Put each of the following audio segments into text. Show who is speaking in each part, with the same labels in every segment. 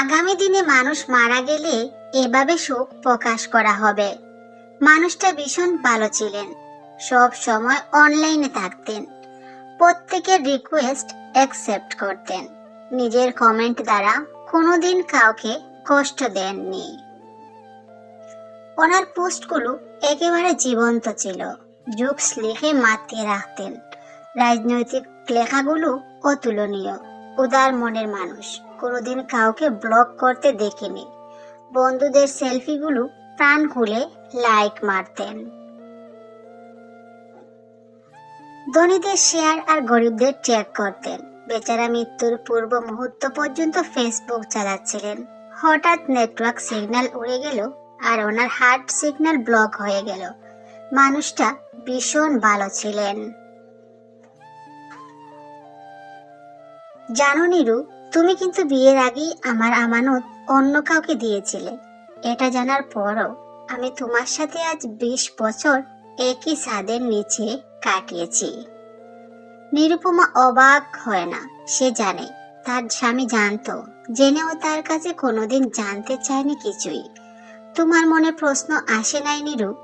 Speaker 1: আগামী দিনে মানুষ মারা গেলে এভাবে শোক প্রকাশ করা হবে। মানুষটা ভীষণ ভালো ছিলেন। সব সময় অনলাইনে থাকতেন। প্রত্যেকের রিকোয়েস্ট অ্যাকসেপ্ট করতেন। নিজের কমেন্ট দ্বারা কোনোদিন কাউকে কষ্ট দেননি। ওনার পোস্টগুলো একেবারে জীবন্ত ছিল। জুকস লিখে মাতিয়ে রাখতেন। রাজনৈতিক লেখাগুলো অতুলনীয়, উদার মনের মানুষ। কোনোদিন কাউকে ব্লক করতে দেখিনি। বন্ধুদের সেলফিগুলো প্রাণ খুলে লাইক মারতেন। ধনীদের শেয়ার আর গরিবদের চেক করতেন। বেচারা মৃত্যুর পূর্ব মুহূর্ত পর্যন্ত ফেসবুক চালাচ্ছিলেন। হঠাৎ নেটওয়ার্ক সিগন্যাল উড়ে গেল আর ওনার হার্ট সিগন্যাল ব্লক হয়ে গেল। মানুষটা ভীষণ ভালো ছিলেন। জানো নিরু তুমি কিন্তু বিয়ের আগেই আমার আমানত অন্য কাউকে দিয়েছিলে। এটা জানার পরও আমি তোমার সাথে আজ বিশ বছর একই ছাদের নিচে কাটিয়েছি। নিরুপমা অবাক হয় না, সে জানে, তার স্বামী জানতো, জেনেও তার কাছে কোনোদিন জানতে চায়নি কিছুই। তোমার মনে প্রশ্ন আসে নাই নিরু,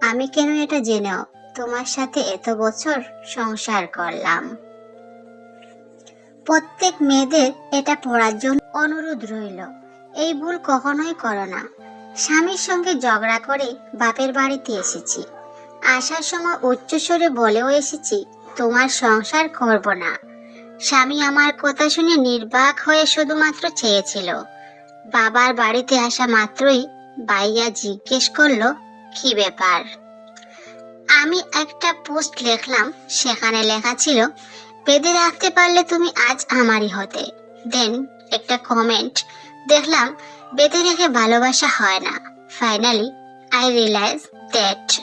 Speaker 1: আমি কেন এটা জেনেও তোমার সাথে এত বছর সংসার করলাম? প্রত্যেক মেয়েদের এটা পড়ার জন্য অনুরোধ রইল। এই ভুল কখনোই করো না। স্বামীর সঙ্গে ঝগড়া করে বাপের বাড়িতে এসেছি। আসার সময় উচ্চস্বরে বলেও এসেছি, তোমার সংসার করব না। স্বামী আমার কথা শুনে নির্বাক হয়ে শুধুমাত্র চেয়েছিল। বাবার বাড়িতে আসা মাত্রই বাইয়া জিজ্ঞেস করল, কি ব্যাপার? আমি একটা পোস্ট লিখলাম, সেখানে লেখা ছিল বেঁধে রাখতে পারলে তুমি আজ আমারই হতে। দেন একটা কমেন্ট দেখলাম, বেঁধে রেখে ভালোবাসা হয় না। ফাইনালি আই রিয়েলাইজ দ্যাট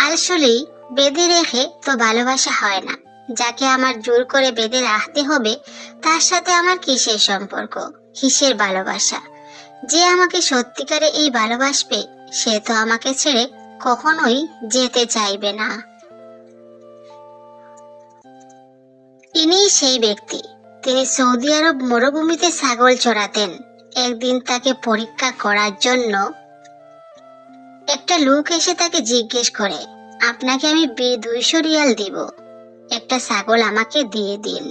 Speaker 1: আসলেই বেঁধে রেখে তো ভালোবাসা হয় না। যাকে আমার জোর করে বেঁধে রাখতে হবে, তার সাথে আমার কিসের সম্পর্ক? কিসের ভালোবাসা? যে আমাকে সত্যিকারে এই ভালোবাসবে, সে তো আমাকে ছেড়ে কখনোই যেতে চাইবে না। ইনিই সেই ব্যক্তি। তিনি সৌদি আরব মরুভূমিতে ছাগল চড়াতেন। একদিন তাকে পরীক্ষা করার জন্য একটা লোক এসে তাকে জিজ্ঞেস করে, আপনাকে আমি বি দুইশো রিয়াল দিব। একটা ছাগল আমাকে দিয়ে দিন।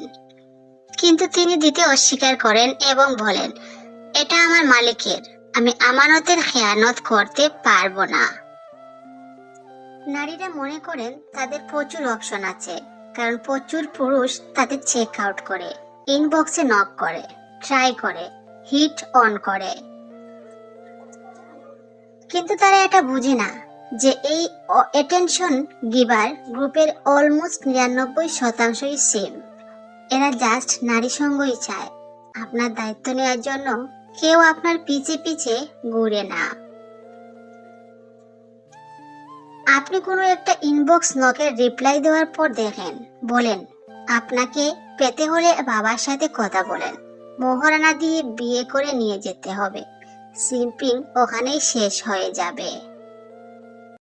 Speaker 1: কিন্তু তিনি দিতে অস্বীকার করেন এবং বলেন, এটা আমার মালিকের। আমি আমানতের খেয়ানত করতে পারব না। নারীরা মনে করেন, তাদের প্রচুর অপশন আছে। কারণ প্রচুর পুরুষ তাদের চেক আউট করে ইনবক্সে নক করে ট্রাই করে হিট অন করে। কিন্তু তারা এটা বুঝে না যে এই অ্যাটেনশন গিভার গ্রুপের অলমোস্ট নিরানব্বই শতাংশই সেম এরা জাস্ট নারী সঙ্গই চায়। আপনার দায়িত্ব নেওয়ার জন্য কেউ আপনার পিছে পিছে ঘুরে না। আপনি কোনো একটা ইনবক্স নকের রিপ্লাই দেওয়ার পর দেখেন বলেন, আপনাকে পেতে হলে বাবার সাথে কথা বলেন। মোহরানা দিয়ে বিয়ে করে নিয়ে যেতে হবে। সিম্পিং ওখানেই শেষ হয়ে যাবে।